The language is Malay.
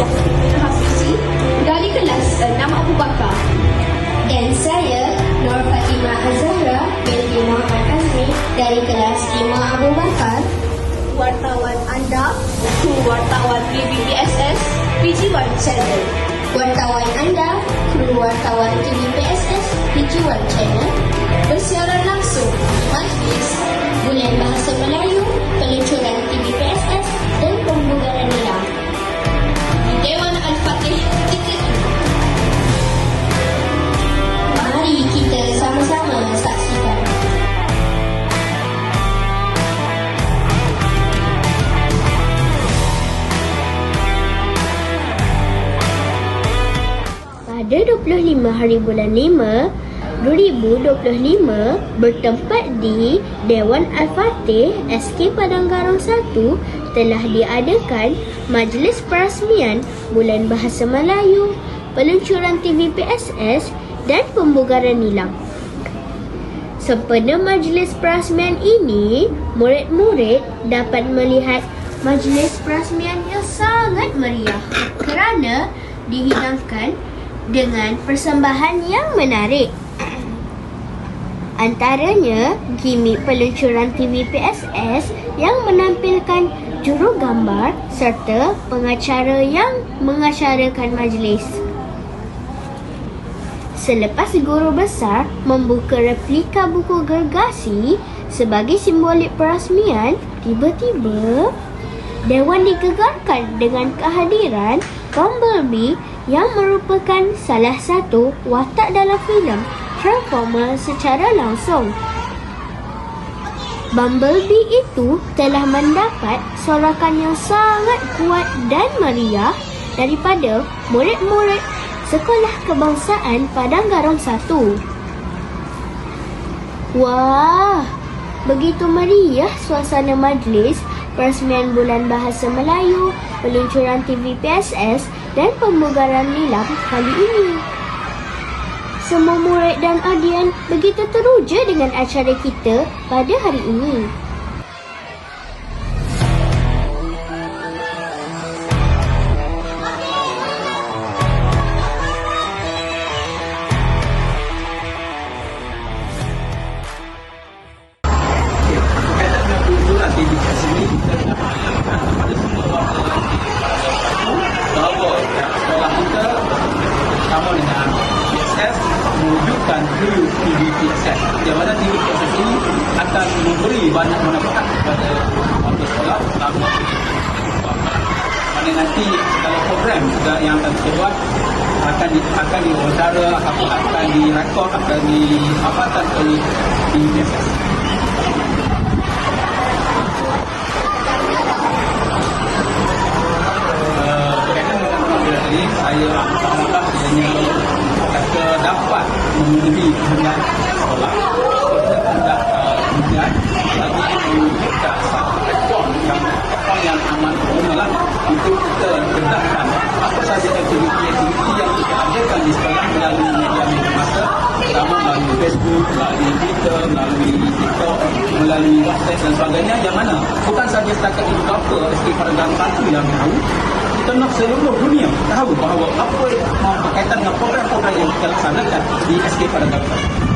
Yasmin Hafizi dari kelas 6 Abu Bakar. Dan saya Nur Fatimah Azhara binti Muhammad Azmi dari kelas 5 Abu Bakar. Wartawan anda ku wartawan KBBSS PG1 Channel. Wartawan anda kru wartawan KBBSS PG1 Channel. Bersiaran langsung Majlis Bulan Bahasa Melayu. Pada 25 hari bulan 5 2025 bertempat di Dewan Al-Fatih SK Padang Garong 1 telah diadakan Majlis Perasmian Bulan Bahasa Melayu, peluncuran TVPSS dan pembugaran nilam. Sempena majlis perasmian ini, murid-murid dapat melihat majlis perasmian yang sangat meriah kerana dihidangkan dengan persembahan yang menarik. Antaranya, gimmick peluncuran TVPSS yang menampilkan juru gambar serta pengacara yang mengasyarakan majlis. Selepas guru besar membuka replika buku gergasi sebagai simbolik perasmian, tiba-tiba Dewan digegarkan dengan kehadiran Bumblebee yang merupakan salah satu watak dalam filem Transformer secara langsung. Bumblebee itu telah mendapat sorakan yang sangat kuat dan meriah daripada murid-murid Sekolah Kebangsaan Padang Garong 1. Wah, begitu meriah suasana majlis perasmian Bulan Bahasa Melayu, peluncuran TVPSS dan pembugaran nilam kali ini. Semua murid dan audiens begitu teruja dengan acara kita pada hari ini. Akan memberi banyak manfaat kepada warga sekolah terutama mana nanti segala program juga yang akan kita buat akan di, akan diwawancara ataupun akan direkod akan diapakan oleh PBPSS Eh, saya alhamdulillah hanya kata dapat memenuhi kehendak sekolah mewujudkan satu rekod yang rekod yang amat berguna untuk kita kendahkan apa sahaja aktiviti-aktiviti yang kita adakan di sekolah melalui media-media masa pertama melalui Facebook, melalui Twitter, melalui TikTok, melalui WhatsApp dan sebagainya yang mana bukan sahaja setakat ibu bapa SK Paragaran satu yang tahu kita nak seluruh dunia tahu bahawa apa yang berkaitan dengan program-program yang kita laksanakan di SK Paragaran